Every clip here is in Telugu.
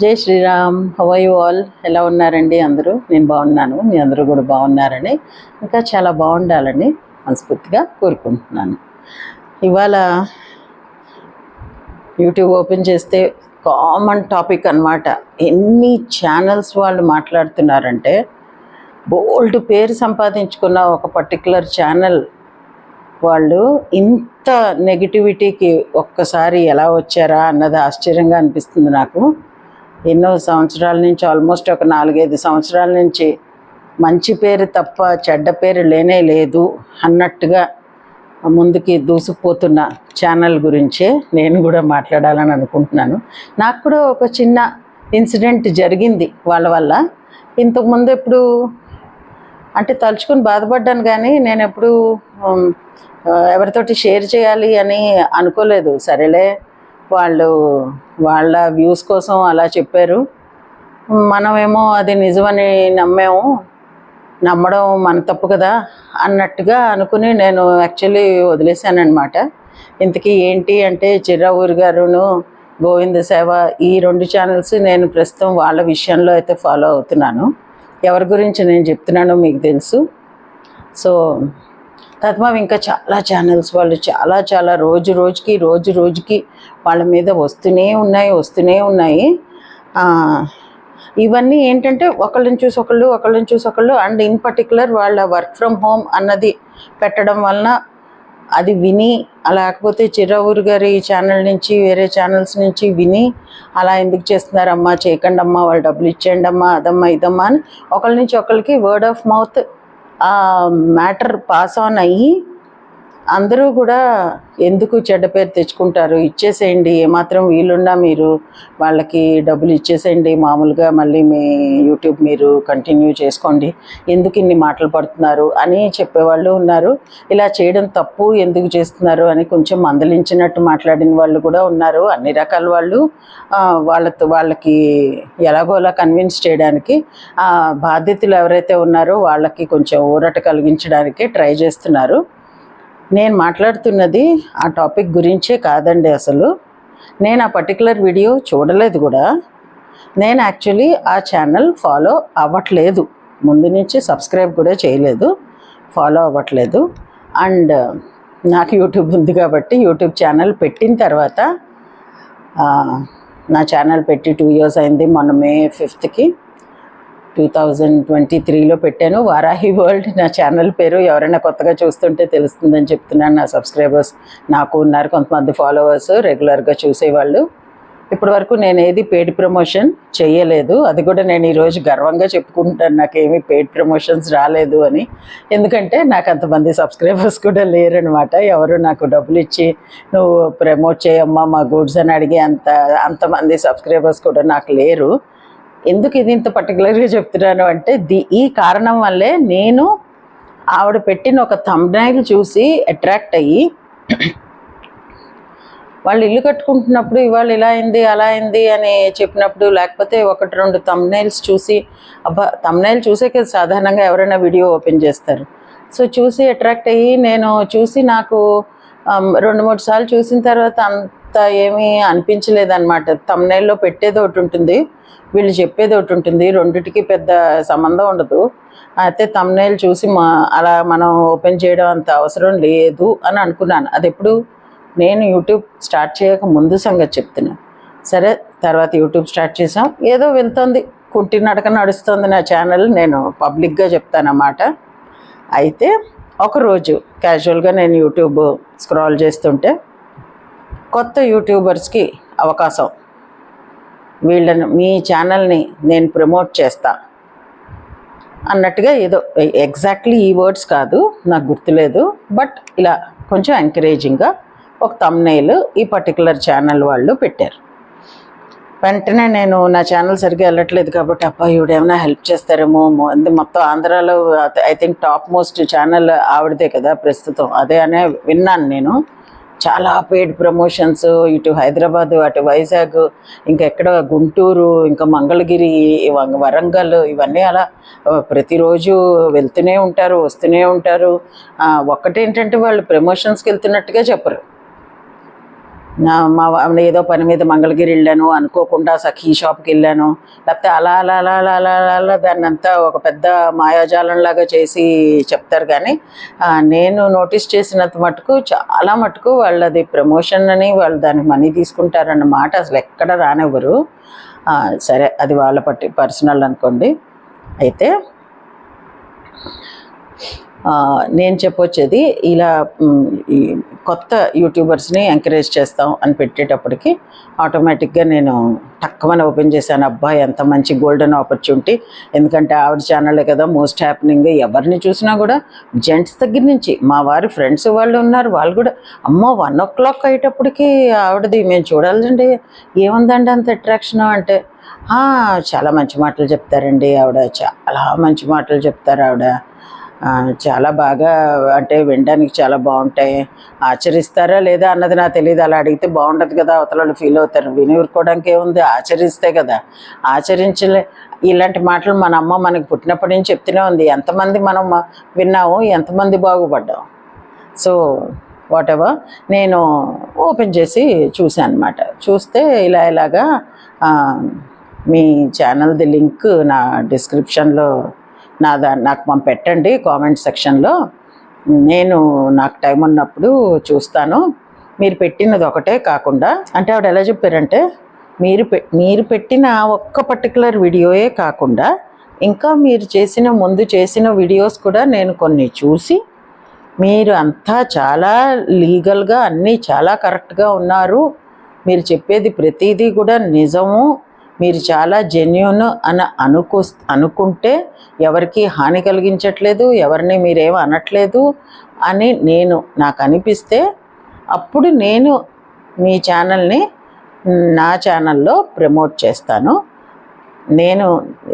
జై శ్రీరామ్ హవై ఆల్ ఎలా ఉన్నారండి అందరూ? నేను బాగున్నాను మీ అందరూ కూడా బాగున్నారని ఇంకా చాలా బాగుండాలని మనస్ఫూర్తిగా కోరుకుంటున్నాను. ఇవాళ యూట్యూబ్ ఓపెన్ చేస్తే కామన్ టాపిక్ అన్నమాట. ఎన్ని ఛానల్స్ వాళ్ళు మాట్లాడుతున్నారంటే బోల్డ్ పేరు సంపాదించుకున్న ఒక పర్టికులర్ ఛానల్ వాళ్ళు ఇంత నెగిటివిటీకి ఒక్కసారి ఎలా వచ్చారా అన్నది ఆశ్చర్యంగా అనిపిస్తుంది నాకు. ఎన్నో సంవత్సరాల నుంచి ఆల్మోస్ట్ ఒక నాలుగైదు సంవత్సరాల నుంచి మంచి పేరు తప్ప చెడ్డ పేరు లేనే లేదు అన్నట్టుగా ముందుకి దూసుకుపోతున్న ఛానల్ గురించే నేను కూడా మాట్లాడాలని అనుకుంటున్నాను. నాకు కూడా ఒక చిన్న ఇన్సిడెంట్ జరిగింది వాళ్ళ వల్ల. ఇంతకుముందు ఎప్పుడు అంటే తలుచుకొని బాధపడ్డాను కానీ నేను ఎప్పుడు ఎవరితోటి షేర్ చేయాలి అని అనుకోలేదు. సరేలే వాళ్ళు వాళ్ళ వ్యూస్ కోసం అలా చెప్పారు. మనమేమో అది నిజమని నమ్మాము. నమ్మడం మన తప్పు కదా అన్నట్టుగా అనుకుని నేను యాక్చువల్లీ వదిలేశానమాట ఇంతకీ ఏంటి అంటే చిర్రావూరు గారును గోవింద సేవ ఈ రెండు ఛానల్స్ నేను ప్రస్తుతం వాళ్ళ విషయంలో అయితే ఫాలో అవుతున్నాను. ఎవరి గురించి నేను చెప్తున్నానో మీకు తెలుసు. సో తద్మం ఇంకా చాలా ఛానల్స్ వాళ్ళు చాలా చాలా రోజు రోజుకి రోజు రోజుకి వాళ్ళ మీద వస్తూనే ఉన్నాయి వస్తూనే ఉన్నాయి. ఇవన్నీ ఏంటంటే ఒకళ్ళని చూసి ఒకళ్ళు ఒకళ్ళని చూసి ఒకళ్ళు అండ్ ఇన్ పర్టికులర్ వాళ్ళ వర్క్ ఫ్రమ్ హోమ్ అన్నది పెట్టడం వలన అది విని లేకపోతే చిరవూరు గారి ఛానల్ నుంచి వేరే ఛానల్స్ నుంచి విని అలా ఎందుకు చేస్తున్నారమ్మా చేయకండి అమ్మా వాళ్ళు డబ్బులు ఇచ్చేయండి అమ్మా అదమ్మా ఇదమ్మా అని ఒకళ్ళ నుంచి ఒకరికి word of mouth matter pass on అయ్యి అందరూ కూడా ఎందుకు చెడ్డ పేరు తెచ్చుకుంటారు? ఇచ్చేసేయండి ఏమాత్రం వీలున్నా మీరు వాళ్ళకి డబ్బులు ఇచ్చేసేయండి. మామూలుగా మళ్ళీ మీ యూట్యూబ్ మీరు కంటిన్యూ చేసుకోండి. ఎందుకు ఇన్ని మాటలు పడుతున్నారు? అని చెప్పేవాళ్ళు ఉన్నారు. ఇలా చేయడం తప్పు ఎందుకు చేస్తున్నారు? అని కొంచెం మందలించినట్టు మాట్లాడిన వాళ్ళు కూడా ఉన్నారు. అన్ని రకాల వాళ్ళు వాళ్ళతో వాళ్ళకి ఎలాగోలా కన్విన్స్ చేయడానికి ఆ బాధ్యతలు ఎవరైతే ఉన్నారో వాళ్ళకి కొంచెం ఊరట కలిగించడానికి ట్రై చేస్తున్నారు. నేను మాట్లాడుతున్నది ఆ టాపిక్ గురించే కాదండి అసలు. నేను ఆ పర్టికులర్ వీడియో చూడలేదు కూడా. నేను యాక్చువల్లీ ఆ ఛానల్ ఫాలో అవ్వట్లేదు. ముందు నుంచి సబ్స్క్రైబ్ కూడా చేయలేదు. ఫాలో అవ్వట్లేదు. అండ్ నాకు యూట్యూబ్ ఉంది కాబట్టి యూట్యూబ్ ఛానల్ పెట్టిన తర్వాత నా ఛానల్ పెట్టి టూ ఇయర్స్ అయింది మొన్న మే ఫిఫ్త్కి. టూ థౌజండ్ ట్వంటీ త్రీలో పెట్టాను. వారాహి వరల్డ్ నా ఛానల్ పేరు ఎవరైనా కొత్తగా చూస్తుంటే తెలుస్తుందని చెప్తున్నాను నా సబ్స్క్రైబర్స్. నాకు ఉన్నారు కొంతమంది ఫాలోవర్స్ రెగ్యులర్గా చూసేవాళ్ళు. ఇప్పటి వరకు నేను ఏది పెయిడ్ ప్రమోషన్ చేయలేదు. అది కూడా నేను ఈరోజు గర్వంగా చెప్పుకుంటాను. నాకేమీ పెయిడ్ ప్రమోషన్స్ రాలేదు అని. ఎందుకంటే నాకు అంతమంది సబ్స్క్రైబర్స్ కూడా లేరనమాట ఎవరు నాకు డబ్బులు ఇచ్చి నువ్వు ప్రమోట్ చేయమ్మా మా గూడ్స్ అని అడిగే అంత అంతమంది సబ్స్క్రైబర్స్ కూడా నాకు లేరు. ఎందుకు ఇది ఇంత పర్టికులర్గా చెప్తున్నాను అంటే ది ఈ కారణం వల్లే నేను ఆవిడ పెట్టిన ఒక తమ్నైల్ చూసి అట్రాక్ట్ అయ్యి వాళ్ళు ఇల్లు కట్టుకుంటున్నప్పుడు ఇవాళ ఇలా అయింది అలా అయింది అని చెప్పినప్పుడు లేకపోతే ఒకటి రెండు తమ్నైల్స్ చూసి అబ్బా తమ్నైల్ చూసే కదా సాధారణంగా ఎవరైనా వీడియో ఓపెన్ చేస్తారు. సో చూసి అట్రాక్ట్ అయ్యి నేను చూసి నాకు రెండు మూడు సార్లు చూసిన తర్వాత అంత ఏమీ అనిపించలేదన్నమాట. తమ్నైల్లో పెట్టేది ఒకటి ఉంటుంది వీళ్ళు చెప్పేది ఒకటి ఉంటుంది రెండిటికి పెద్ద సంబంధం ఉండదు. అయితే తమ్నైల్ చూసి మా అలా మనం ఓపెన్ చేయడం అంత అవసరం లేదు అని అనుకున్నాను. అది ఎప్పుడు? నేను యూట్యూబ్ స్టార్ట్ చేయక ముందు సంగతి చెప్తున్నాను సరే తర్వాత యూట్యూబ్ స్టార్ట్ చేసాం ఏదో వింతోంది కుంటి నడక నడుస్తుంది నా ఛానల్ నేను పబ్లిక్గా చెప్తానన్నమాట. అయితే ఒకరోజు క్యాజువల్గా నేను యూట్యూబ్ స్క్రాల్ చేస్తుంటే కొత్త యూట్యూబర్స్కి అవకాశం. వీళ్ళని మీ ఛానల్ని నేను ప్రమోట్ చేస్తా. అన్నట్టుగా ఏదో ఎగ్జాక్ట్లీ ఈ వర్డ్స్ కాదు నాకు గుర్తులేదు. బట్ ఇలా కొంచెం ఎంకరేజింగ్గా ఒక తమ్నైల్ ఈ పర్టికులర్ ఛానల్ వాళ్ళు పెట్టారు. వెంటనే నేను నా ఛానల్ సరిగ్గా వెళ్ళట్లేదు కాబట్టి అబ్బాయి ఈవిడ ఏమైనా హెల్ప్ చేస్తారేమో అంటే మొత్తం ఆంధ్రాలో I think top most channel ఆవిడదే కదా ప్రస్తుతం. అదే అనే విన్నాను నేను. చాలా పెయిడ్ ప్రమోషన్స్ ఇటు హైదరాబాద్ అటు వైజాగ్ ఇంకా ఎక్కడ గుంటూరు ఇంకా మంగళగిరి వరంగల్ ఇవన్నీ అలా ప్రతిరోజు వెళ్తూనే ఉంటారు వస్తూనే ఉంటారు. ఒక్కటేంటంటే వాళ్ళు ప్రమోషన్స్కి వెళ్తున్నట్టుగా చెప్పరు. మా ఏదో పని మీద మంగళగిరి వెళ్ళాను అనుకోకుండా సఖీ షాప్కి వెళ్ళాను. లేకపోతే అలా అలా అలా అలా అలా అలా దాన్ని అంతా ఒక పెద్ద మాయాజాలంలాగా చేసి చెప్తారు. కానీ నేను నోటీస్ చేసినంత మటుకు చాలా మటుకు వాళ్ళది ప్రమోషన్ అని వాళ్ళు దానికి మనీ తీసుకుంటారన్న మాట అసలు ఎక్కడ రానివ్వరు. సరే అది వాళ్ళ పట్టి పర్సనల్ అనుకోండి. అయితే నేను చెప్పొచ్చేది ఇలా ఈ కొత్త యూట్యూబర్స్ని ఎంకరేజ్ చేస్తాం అని పెట్టేటప్పటికి ఆటోమేటిక్గా నేను టక్కుమని ఓపెన్ చేశాను. అబ్బాయి ఎంత మంచి గోల్డెన్ ఆపర్చునిటీ. ఎందుకంటే ఆవిడ ఛానలే కదా మోస్ట్ హ్యాపెనింగ్. ఎవరిని చూసినా కూడా జెంట్స్ దగ్గర నుంచి మా వారి ఫ్రెండ్స్ వాళ్ళు ఉన్నారు వాళ్ళు కూడా. అమ్మో వన్ ఓ క్లాక్ అయ్యేటప్పటికి ఆవిడది మేము చూడాలండి ఏముందండి అంత అట్రాక్షన్? అంటే చాలా మంచి మాటలు చెప్తారండి ఆవిడ చాలా మంచి మాటలు చెప్తారు ఆవిడ. చాలా బాగా అంటే వినడానికి చాలా బాగుంటాయి. ఆచరిస్తారా లేదా అన్నది నాకు తెలియదు అలా అడిగితే బాగుండదు కదా అవతల వాళ్ళు ఫీల్ అవుతారు. విని ఊరుకోవడానికి ఏముంది? ఆచరిస్తే కదా. ఆచరించలే ఇలాంటి మాటలు మన అమ్మ మనకి పుట్టినప్పటి నుంచి చెప్తూనే ఉంది. ఎంతమంది మనం విన్నాము ఎంతమంది బాగుపడ్డాం. సో వాట్ ఎవర్ నేను ఓపెన్ చేసి చూశాను అనమాట చూస్తే ఇలా ఇలాగా మీ ఛానల్ది లింక్ నా డిస్క్రిప్షన్లో నా దా నాకు మనం పెట్టండి కామెంట్ సెక్షన్లో. నేను నాకు టైం ఉన్నప్పుడు చూస్తాను. మీరు పెట్టినది ఒకటే కాకుండా అంటే ఆవిడ ఎలా చెప్పారంటే మీరు పె మీరు పెట్టిన ఒక్క పర్టికులర్ వీడియోయే కాకుండా ఇంకా మీరు చేసిన ముందు చేసిన వీడియోస్ కూడా నేను కొన్ని చూసి మీరు అంతా చాలా లీగల్గా అన్నీ చాలా కరెక్ట్గా ఉన్నారు. మీరు చెప్పేది ప్రతిదీ కూడా నిజము. మీరు చాలా జెన్యున్ అని అనుకు అనుకుంటే ఎవరికి హాని కలిగించట్లేదు ఎవరిని మీరేం అనట్లేదు అని నేను నాకు అనిపిస్తే అప్పుడు నేను మీ ఛానల్ని నా ఛానల్లో ప్రమోట్ చేస్తాను. నేను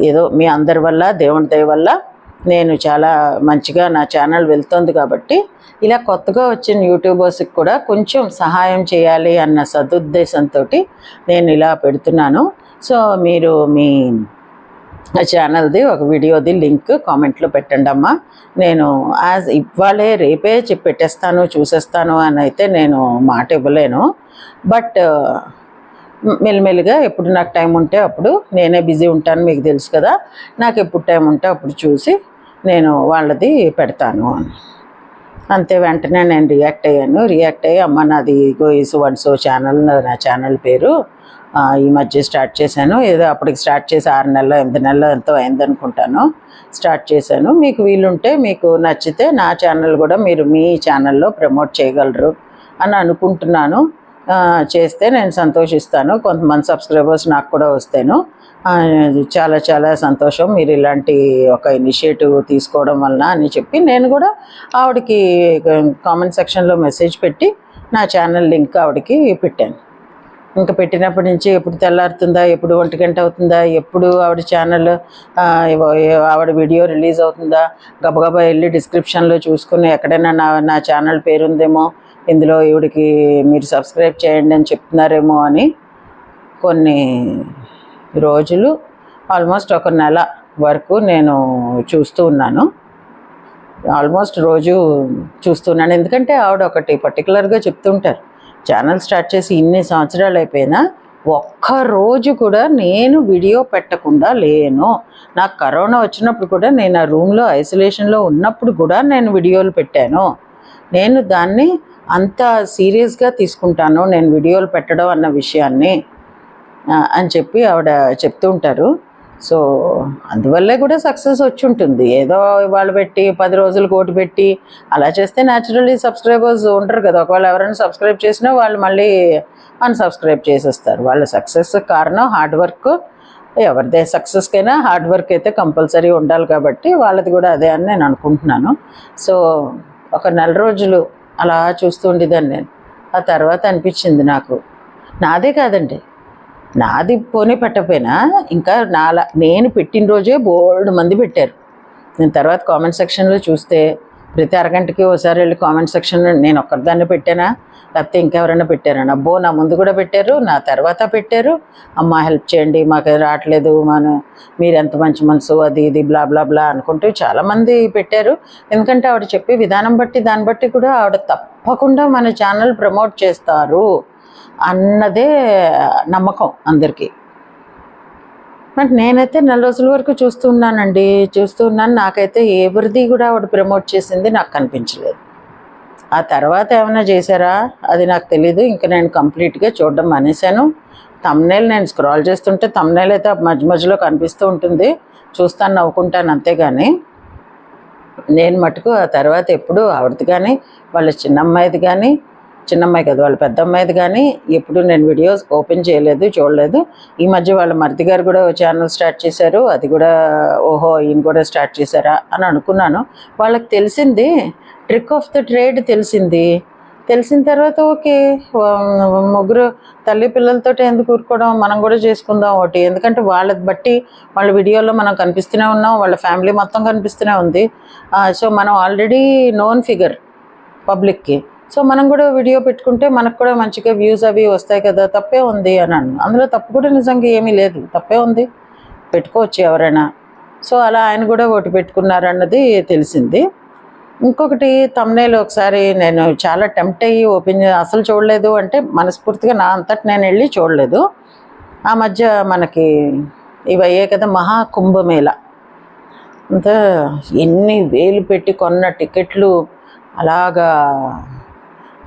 ఏదో మీ అందరి వల్ల దేవుని దయ వల్ల నేను చాలా మంచిగా నా ఛానల్ వెళ్తుంది కాబట్టి ఇలా కొత్తగా వచ్చిన యూట్యూబర్స్కి కూడా కొంచెం సహాయం చేయాలి అన్న సదుద్దేశంతో నేను ఇలా పెడుతున్నాను. సో మీరు మీ ఛానల్ది ఒక వీడియోది లింక్ కామెంట్లో పెట్టండి అమ్మా. నేను యాజ్ ఇవ్వాలే రేపే చెప్పి పెట్టేస్తాను చూసేస్తాను అని అయితే నేను మాట ఇవ్వలేను. బట్ uh, మెల్లిమెల్లిగా ఎప్పుడు నాకు టైం ఉంటే అప్పుడు నేనే బిజీ ఉంటాను మీకు తెలుసు కదా. నాకు ఎప్పుడు టైం ఉంటే అప్పుడు చూసి నేను వాళ్ళది పెడతాను అని. అంతే వెంటనే నేను రియాక్ట్ అయ్యాను. రియాక్ట్ అయ్యి అమ్మ నాది గోయిస్ వన్సో ఛానల్ నా ఛానల్ పేరు ఈ మధ్య స్టార్ట్ చేశాను. ఏదో అప్పటికి స్టార్ట్ చేసి ఆరు నెలలు ఎనిమిది నెలలు ఎంతో అయిందనుకుంటాను. స్టార్ట్ చేశాను. మీకు వీలుంటే మీకు నచ్చితే నా ఛానల్ కూడా మీరు మీ ఛానల్లో ప్రమోట్ చేయగలరు అని అనుకుంటున్నాను. చేస్తే నేను సంతోషిస్తాను. కొంతమంది సబ్స్క్రైబర్స్ నాకు కూడా వస్తాను. చాలా చాలా సంతోషం. మీరు ఇలాంటి ఒక ఇనిషియేటివ్ తీసుకోవడం వలన అని చెప్పి నేను కూడా ఆవిడకి కామెంట్ సెక్షన్లో మెసేజ్ పెట్టి నా ఛానల్ లింక్ ఆవిడకి పెట్టాను. ఇంకా పెట్టినప్పటి నుంచి ఎప్పుడు తెల్లారుతుందా ఎప్పుడు ఒంటి గంట అవుతుందా ఎప్పుడు ఆవిడ ఛానల్ ఆవిడ వీడియో రిలీజ్ అవుతుందా గబగబా వెళ్ళి డిస్క్రిప్షన్లో చూసుకుని ఎక్కడైనా నా నా ఛానల్ పేరుందేమో ఇందులో ఈవిడికి మీరు సబ్స్క్రైబ్ చేయండి అని చెప్తున్నారేమో అని కొన్ని రోజులు ఆల్మోస్ట్ ఒక నెల వరకు నేను చూస్తూ ఉన్నాను. ఆల్మోస్ట్ రోజు చూస్తున్నాను ఎందుకంటే ఆవిడ ఒకటి పర్టికులర్గా చెప్తుంటారు ఛానల్ స్టార్ట్ చేసి ఇన్ని సంవత్సరాలు అయిపోయినా ఒక్క రోజు కూడా నేను వీడియో పెట్టకుండా లేను. నాకు కరోనా వచ్చినప్పుడు కూడా నేను ఆ రూమ్లో ఐసోలేషన్లో ఉన్నప్పుడు కూడా నేను వీడియోలు పెట్టాను. నేను దాన్ని అంత సీరియస్గా తీసుకుంటాను నేను వీడియోలు పెట్టడం అన్న విషయాన్ని. అని చెప్పి ఆవిడ చెప్తూ ఉంటారు. సో అందువల్లే కూడా సక్సెస్ వచ్చి ఉంటుంది ఏదో ఇవాళ పెట్టి పది రోజులు కోటి పెట్టి అలా చేస్తే న్యాచురల్లీ సబ్స్క్రైబర్స్ ఉంటారు కదా. ఒకవేళ ఎవరైనా సబ్స్క్రైబ్ చేసినా వాళ్ళు మళ్ళీ అన్సబ్స్క్రైబ్ చేసేస్తారు. వాళ్ళ సక్సెస్ కారణం హార్డ్ వర్క్ ఎవరిదే సక్సెస్కైనా హార్డ్ వర్క్ అయితే కంపల్సరీ ఉండాలి కాబట్టి వాళ్ళది కూడా అదే అని నేను అనుకుంటున్నాను. సో ఒక నెల రోజులు అలా చూస్తూ ఉండేదాన్ని నేను. ఆ తర్వాత అనిపించింది నాకు. నాదే కాదండి. నాది పోనీ పెట్టకపోయినా ఇంకా నాలా నేను పెట్టిన రోజే బోల్డ్ మంది పెట్టారు. నేను తర్వాత కామెంట్ సెక్షన్లో చూస్తే ప్రతి అరగంటకి ఒకసారి వెళ్ళి కామెంట్ సెక్షన్లో నేను ఒక్కరిదాన్ని పెట్టానా? లేకపోతే ఇంకెవరైనా పెట్టారా? అబ్బో నా ముందు కూడా పెట్టారు నా తర్వాత పెట్టారు. అమ్మ హెల్ప్ చేయండి మాకు రావట్లేదు మన మీరు ఎంత మంచి మనసు అది ఇది బ్లా బ్లా బ్లా అనుకుంటూ చాలామంది పెట్టారు. ఎందుకంటే ఆవిడ చెప్పే విధానం బట్టి దాన్ని బట్టి కూడా ఆవిడ తప్పకుండా మన ఛానల్ ప్రమోట్ చేస్తారు. అన్నదే నమ్మకం అందరికీ. మరి నేనైతే నెల రోజుల వరకు చూస్తూ ఉన్నానండి. చూస్తూ ఉన్నాను. నాకైతే ఎవరిది కూడా ఆవిడ ప్రమోట్ చేసింది నాకు కనిపించలేదు. ఆ తర్వాత ఏమైనా చేశారా? అది నాకు తెలీదు. ఇంకా నేను కంప్లీట్గా చూడడం మానేశాను. తమ్నేల్ నేను స్క్రాల్ చేస్తుంటే తమ్నేల్ అయితే మధ్య మధ్యలో కనిపిస్తూ ఉంటుంది. చూస్తాను నవ్వుకుంటాను అంతేగాని. నేను మటుకు ఆ తర్వాత ఎప్పుడు ఆవిడది కానీ వాళ్ళ చిన్నమ్మాయిది కానీ చిన్నమ్మాయి కదా వాళ్ళ పెద్ద అమ్మాయిది కానీ ఎప్పుడు నేను వీడియోస్ ఓపెన్ చేయలేదు చూడలేదు. ఈ మధ్య వాళ్ళ మరిది గారు కూడా ఛానల్ స్టార్ట్ చేశారు అది కూడా ఓహో ఈయన కూడా స్టార్ట్ చేశారా అని అనుకున్నాను. వాళ్ళకి తెలిసింది ట్రిక్ ఆఫ్ ద ట్రేడ్ తెలిసింది. తెలిసిన తర్వాత ఓకే ముగ్గురు తల్లి పిల్లలతో ఎందుకు ఊరుకోవడం మనం కూడా చేసుకుందాం ఒకటి. ఎందుకంటే వాళ్ళ బట్టి వాళ్ళ వీడియోలో మనం కనిపిస్తూనే ఉన్నాం వాళ్ళ ఫ్యామిలీ మొత్తం కనిపిస్తూనే ఉంది. సో మనం ఆల్రెడీ నోన్ ఫిగర్ పబ్లిక్కి సో మనం కూడా వీడియో పెట్టుకుంటే మనకు కూడా మంచిగా వ్యూస్ అవి వస్తాయి కదా తప్పే ఉంది అని అన్న అందులో తప్పు కూడా నిజంగా ఏమీ లేదు తప్పే ఉంది. పెట్టుకోవచ్చు ఎవరైనా. సో అలా ఆయన కూడా ఒకటి పెట్టుకున్నారన్నది తెలిసింది. ఇంకొకటి తమ్నేలు ఒకసారి నేను చాలా టెంప్ట్ అయ్యి ఓపెన్ అసలు చూడలేదు అంటే మనస్ఫూర్తిగా నా అంతటి నేను వెళ్ళి చూడలేదు. ఆ మధ్య మనకి ఇవి అయ్యాయి కదా మహా కుంభమేళ అంతా ఎన్ని వేలు పెట్టి కొన్న టికెట్లు అలాగా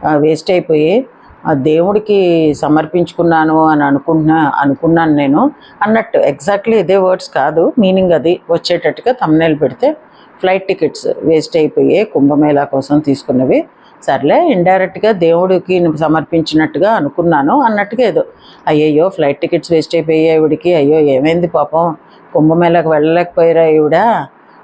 వేస్ట్ అయిపోయి ఆ దేవుడికి సమర్పించుకున్నాను అని అనుకుంటున్నా అనుకున్నాను నేను. అన్నట్టు ఎగ్జాక్ట్లీ ఇదే వర్డ్స్ కాదు మీనింగ్ అది. వచ్చేటట్టుగా తమ్నేల్ పెడితే ఫ్లైట్ టికెట్స్ వేస్ట్ అయిపోయి కుంభమేళా కోసం తీసుకున్నవి. సర్లే ఇండైరెక్ట్గా దేవుడికి సమర్పించినట్టుగా అనుకున్నాను. అన్నట్టుగా ఏదో అయ్యయ్యో ఫ్లైట్ టికెట్స్ వేస్ట్ అయిపోయాయి ఈవిడికి. అయ్యో ఏమైంది పాపం? కుంభమేళాకు వెళ్ళలేకపోయారా ఈవిడ?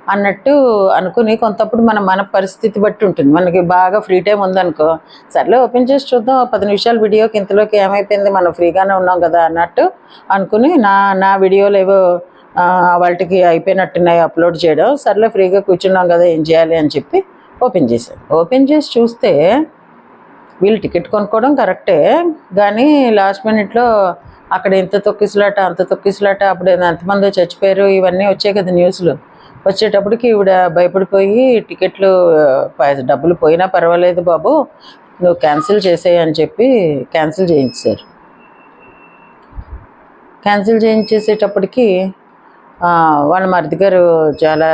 అన్నట్టు అనుకుని కొంతప్పుడు మన మన పరిస్థితి బట్టి ఉంటుంది. మనకి బాగా ఫ్రీ టైం ఉందనుకో సర్లే ఓపెన్ చేసి చూద్దాం పది నిమిషాల వీడియోకి ఇంతలోకి ఏమైపోయింది మనం ఫ్రీగానే ఉన్నాం కదా అన్నట్టు అనుకుని నా నా వీడియోలు ఏవో వాళ్ళకి అయిపోయినట్టున్నాయి అప్లోడ్ చేయడం సర్లే ఫ్రీగా కూర్చున్నాం కదా ఏం చేయాలి అని చెప్పి ఓపెన్ చేశాను. ఓపెన్ చేసి చూస్తే వీళ్ళు టికెట్ కొనుక్కోవడం కరెక్టే కానీ లాస్ట్ మినిట్లో అక్కడ ఇంత తొక్కిసలాట అంత తొక్కిసలాట అప్పుడు ఎంతమందో చచ్చిపోయారు ఇవన్నీ వచ్చాయి కదా న్యూస్లు వచ్చేటప్పటికి ఈవిడ భయపడిపోయి టికెట్లు డబ్బులు పోయినా పర్వాలేదు బాబు. నువ్వు క్యాన్సిల్ చేసేయి అని చెప్పి క్యాన్సిల్ చేయించారు. క్యాన్సిల్ చేయించేసేటప్పటికి వాళ్ళ మరిది గారు చాలా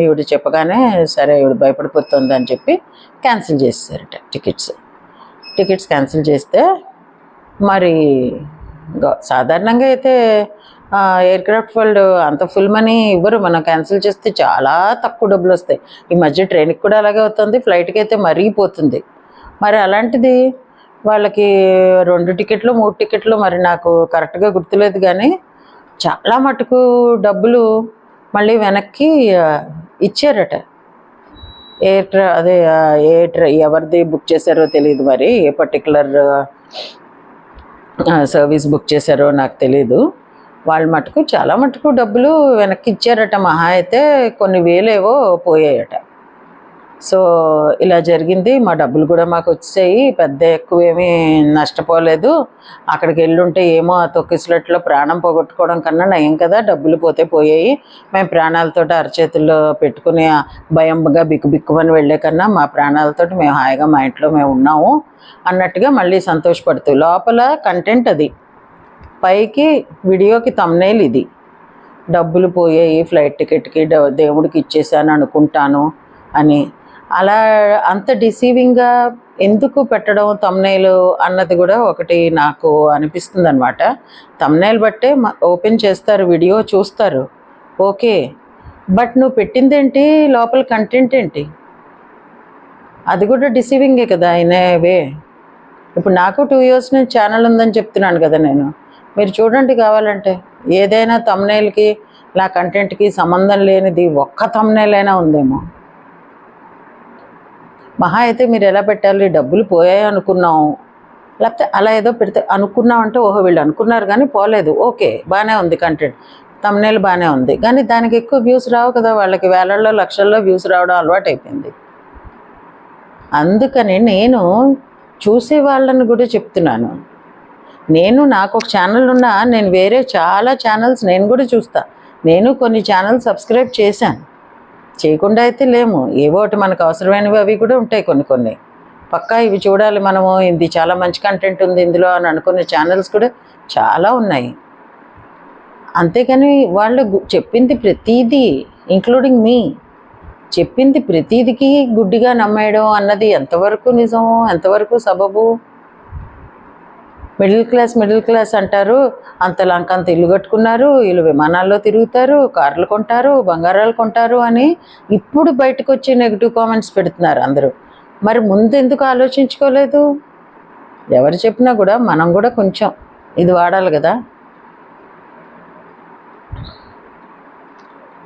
ఈవిడ చెప్పగానే సరే ఈవిడ భయపడిపోతుంది అని చెప్పి క్యాన్సిల్ చేసేసారట టికెట్స్. టికెట్స్ క్యాన్సిల్ చేస్తే మరి గ- సాధారణంగా అయితే ఎయిర్ క్రాఫ్ట్ వాళ్ళు అంత ఫుల్ మనీ ఇవ్వరు. మనం క్యాన్సిల్ చేస్తే చాలా తక్కువ డబ్బులు వస్తాయి. ఈ మధ్య ట్రైన్కి కూడా అలాగే అవుతుంది ఫ్లైట్కి అయితే మరిగిపోతుంది మరి అలాంటిది వాళ్ళకి రెండు టికెట్లు మూడు టికెట్లు మరి నాకు కరెక్ట్గా గుర్తులేదు కానీ చాలా మటుకు డబ్బులు మళ్ళీ వెనక్కి ఇచ్చారట. ఏ ట్రా అదే ఏ ట్ర ఎవరిది బుక్ చేశారో తెలియదు మరి ఏ పర్టికులర్ సర్వీస్ బుక్ చేశారో నాకు తెలీదు. వాళ్ళు మటుకు చాలా మటుకు డబ్బులు వెనక్కి ఇచ్చారట మహా అయితే కొన్ని వేలేవో పోయాయట. సో ఇలా జరిగింది. మా డబ్బులు కూడా మాకు వచ్చాయి పెద్ద ఎక్కువ ఏమీ నష్టపోలేదు. అక్కడికి వెళ్ళుంటే ఏమో ఆ తొక్కిసలట్లో ప్రాణం పోగొట్టుకోవడం కన్నా నయం కదా డబ్బులు పోతే పోయాయి. మేము ప్రాణాలతో అరచేతుల్లో పెట్టుకుని భయంగా బిక్కు బిక్కుమని వెళ్ళే కన్నా మా ప్రాణాలతో మేము హాయిగా మా ఇంట్లో మేము ఉన్నాము అన్నట్టుగా మళ్ళీ సంతోషపడుతూ లోపల కంటెంట్ అది. పైకి వీడియోకి తమ్నేల్ ఇది. డబ్బులు పోయాయి ఫ్లైట్ టికెట్కి డ- దేవుడికి ఇచ్చేసాను అనుకుంటాను అని. అలా అంత డిసీవింగ్గా ఎందుకు పెట్టడం తమ్నేలు అన్నది కూడా ఒకటి నాకు అనిపిస్తుంది అనమాట తమ్నేల్ బట్టే మ- ఓపెన్ చేస్తారు వీడియో చూస్తారు. ఓకే. బట్ నువ్వు పెట్టింది ఏంటి లోపల కంటెంట్ ఏంటి? అది కూడా డిసీవింగే కదా ఇన్ వే ఇప్పుడు నాకు టూ ఇయర్స్ నుంచి ఛానల్ ఉందని చెప్తున్నాను కదా నేను. మీరు చూడండి కావాలంటే. ఏదైనా తమ్నేల్కి నా కంటెంట్కి సంబంధం లేనిది ఒక్క తమ్నేల్ అయినా ఉందేమో. మహా అయితే మీరు ఎలా పెట్టాలి? డబ్బులు పోయాయి అనుకున్నాం లేకపోతే అలా ఏదో పెడితే అనుకున్నాం అంటే ఓహో వీళ్ళు అనుకున్నారు కానీ పోలేదు. ఓకే బాగానే ఉంది కంటెంట్ తమ్నేల్ బాగానే ఉంది. కానీ దానికి ఎక్కువ వ్యూస్ రావు కదా. వాళ్ళకి వేలల్లో లక్షల్లో వ్యూస్ రావడం అలవాటు అయిపోయింది అందుకని నేను చూసే వాళ్ళని కూడా చెప్తున్నాను. నేను నాకు ఒక ఛానల్ ఉన్నా నేను వేరే చాలా ఛానల్స్ నేను కూడా చూస్తా. నేను కొన్ని ఛానల్స్ సబ్స్క్రైబ్ చేశాను. చేయకుండా అయితే లేము. ఏవో ఒకటి మనకు అవసరమైనవి అవి కూడా ఉంటాయి కొన్ని కొన్ని. పక్కా ఇవి చూడాలి మనము. ఇది చాలా మంచి కంటెంట్ ఉంది ఇందులో అని అనుకునే ఛానల్స్ కూడా చాలా ఉన్నాయి. అంతేకాని వాళ్ళు చెప్పింది ప్రతీదీ ఇంక్లూడింగ్ మీ చెప్పింది ప్రతీదికి గుడ్డిగా నమ్మేయడం అన్నది ఎంతవరకు నిజము ఎంతవరకు సబబు మిడిల్ క్లాస్ మిడిల్ క్లాస్ అంటారు. అంత లంకంత ఇల్లు కట్టుకున్నారు. వీళ్ళు విమానాల్లో తిరుగుతారు కార్లు కొంటారు బంగారాలు కొంటారు అని ఇప్పుడు బయటకు వచ్చి నెగిటివ్ కామెంట్స్ పెడుతున్నారు అందరూ. మరి ముందు ఎందుకు ఆలోచించుకోలేదు? ఎవరు చెప్పినా కూడా మనం కూడా కొంచెం ఇది వాడాలి కదా.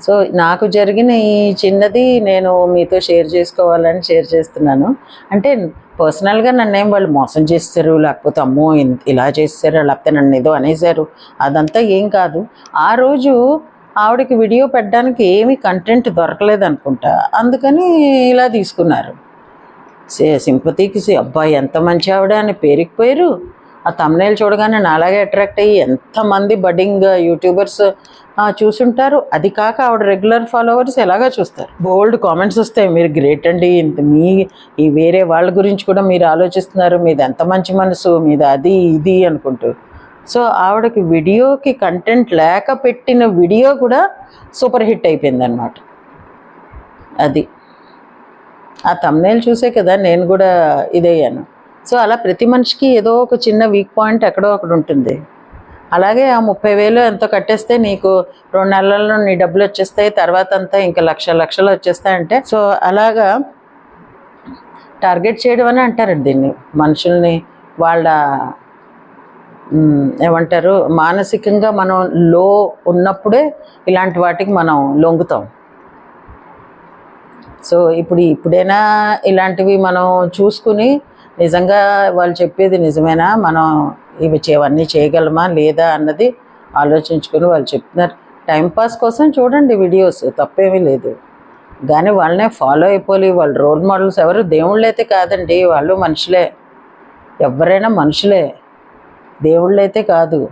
సో నాకు జరిగిన ఈ చిన్నది నేను మీతో షేర్ చేసుకోవాలని షేర్ చేస్తున్నాను. అంటే పర్సనల్గా నన్నేం వాళ్ళు మోసం చేస్తారు లేకపోతే అమ్మో ఇన్- ఇలా చేస్తారు లేకపోతే నన్ను ఏదో అనేసారు అదంతా ఏం కాదు. ఆ రోజు ఆవిడకి వీడియో పెట్టడానికి ఏమీ కంటెంట్ దొరకలేదు అనుకుంటా. అందుకని ఇలా తీసుకున్నారు. సింపతికి అబ్బాయి ఎంత మంచి ఆవిడ అని పేరుకుపోయారు. ఆ తమ్నేలు చూడగానే నాలాగే అట్రాక్ట్ అయ్యి ఎంతమంది బడ్డింగ్ యూట్యూబర్స్ uh, చూసుంటారు. అది కాక ఆవిడ రెగ్యులర్ ఫాలోవర్స్ ఎలాగా చూస్తారు? బోల్డ్ కామెంట్స్ వస్తాయి. మీరు గ్రేట్ అండి. ఇంత మీ ఈ వేరే వాళ్ళ గురించి కూడా మీరు ఆలోచిస్తున్నారు. మీది ఎంత మంచి మనసు మీది అది ఇది అనుకుంటూ. సో ఆవిడకి వీడియోకి కంటెంట్ లేక పెట్టిన వీడియో కూడా సూపర్ హిట్ అయిపోయిందనమాట అది. ఆ తమ్నేలు చూసే కదా నేను కూడా ఇదయ్యాను. సో అలా ప్రతి మనిషికి ఏదో ఒక చిన్న వీక్ పాయింట్ ఎక్కడో అక్కడ ఉంటుంది. అలాగే ఆ ముప్పై వేలు ఎంతో కట్టేస్తే నీకు రెండు నెలల్లో నీ డబ్బులు వచ్చేస్తాయి తర్వాత అంతా ఇంకా లక్ష లక్షలు వచ్చేస్తాయంటే. సో అలాగా టార్గెట్ చేయడం అని అంటారండి దీన్ని. మనుషుల్ని వాళ్ళ ఏమంటారు మానసికంగా మనం లో ఉన్నప్పుడే ఇలాంటి వాటికి మనం లొంగుతాం. సో ఇప్పుడు ఇప్పుడైనా ఇలాంటివి మనం చూసుకుని నిజంగా వాళ్ళు చెప్పేది నిజమేనా? మనం ఇవి ఇవన్నీ చేయగలమా? లేదా? అన్నది ఆలోచించుకొని వాళ్ళు చెప్తున్నారు. టైంపాస్ కోసం చూడండి వీడియోస్ తప్పేమీ లేదు. కానీ వాళ్ళనే ఫాలో అయిపోయి వాళ్ళు రోల్ మోడల్స్ ఎవరు? దేవుళ్ళు అయితే కాదండి. వాళ్ళు మనుషులే. ఎవరైనా మనుషులే. దేవుళ్ళైతే కాదు.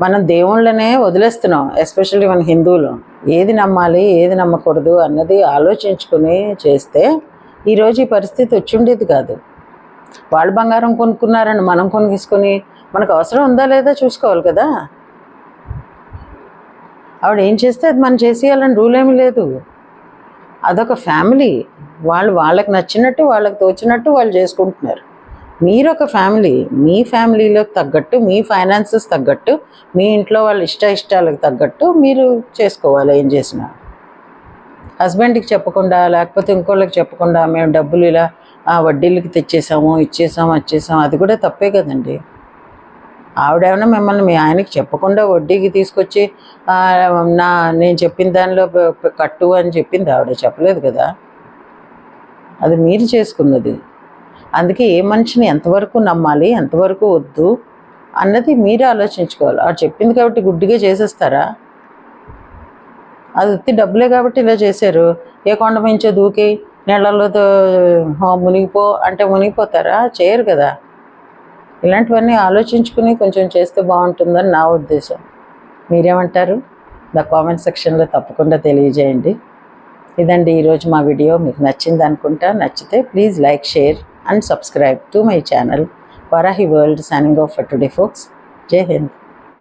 మనం దేవుళ్ళనే వదిలేస్తున్నాం ఎస్పెషల్లీ మన హిందువులు. ఏది నమ్మాలి ఏది నమ్మకూడదు అన్నది ఆలోచించుకుని చేస్తే ఈరోజు ఈ పరిస్థితి వచ్చి ఉండేది కాదు. వాళ్ళు బంగారం కొనుక్కున్నారని మనం కొనుక్కొని మనకు అవసరం ఉందా లేదా చూసుకోవాలి కదా. ఆవిడ ఏం చేస్తే అది మనం చేసేయాలని రూల్ ఏమీ లేదు. అదొక ఫ్యామిలీ. వాళ్ళు వాళ్ళకి నచ్చినట్టు వాళ్ళకి తోచినట్టు వాళ్ళు చేసుకుంటున్నారు. మీరు ఒక ఫ్యామిలీ మీ ఫ్యామిలీలోకి తగ్గట్టు మీ ఫైనాన్సెస్ తగ్గట్టు మీ ఇంట్లో వాళ్ళ ఇష్ట ఇష్టాలకు తగ్గట్టు మీరు చేసుకోవాలి ఏం చేసినా. హస్బెండ్కి చెప్పకుండా లేకపోతే ఇంకోళ్ళకి చెప్పకుండా మేము డబ్బులు ఇలా వడ్డీలకి తెచ్చేసాము ఇచ్చేసాము వచ్చేసాము అది కూడా తప్పే కదండి. ఆవిడేమన్నా మిమ్మల్ని మీ ఆయనకి చెప్పకుండా వడ్డీకి తీసుకొచ్చి నా నేను చెప్పిన దానిలో కట్టు అని చెప్పింది ఆవిడ. చెప్పలేదు కదా. అది మీరు చేసుకున్నది. అందుకే ఏ మనిషిని ఎంతవరకు నమ్మాలి ఎంతవరకు వద్దు అన్నది మీరే ఆలోచించుకోవాలి. ఆవిడ చెప్పింది కాబట్టి గుడ్డిగా చేసేస్తారా? అది ఉత్తి డబ్బులే కాబట్టి ఇలా చేశారు. ఏ కొండ మించో దూకి నీళ్ళలో మునిగిపో అంటే మునిగిపోతారా? చేయరు కదా. ఇలాంటివన్నీ ఆలోచించుకుని కొంచెం చేస్తే బాగుంటుందని నా ఉద్దేశం. మీరేమంటారు? ద కామెంట్ సెక్షన్లో తప్పకుండా తెలియజేయండి. ఇదండి ఈరోజు మా వీడియో. మీకు నచ్చింది అనుకుంటా నచ్చితే please like share and subscribe to my channel. Varahi world signing off for today folks. Jai Hind.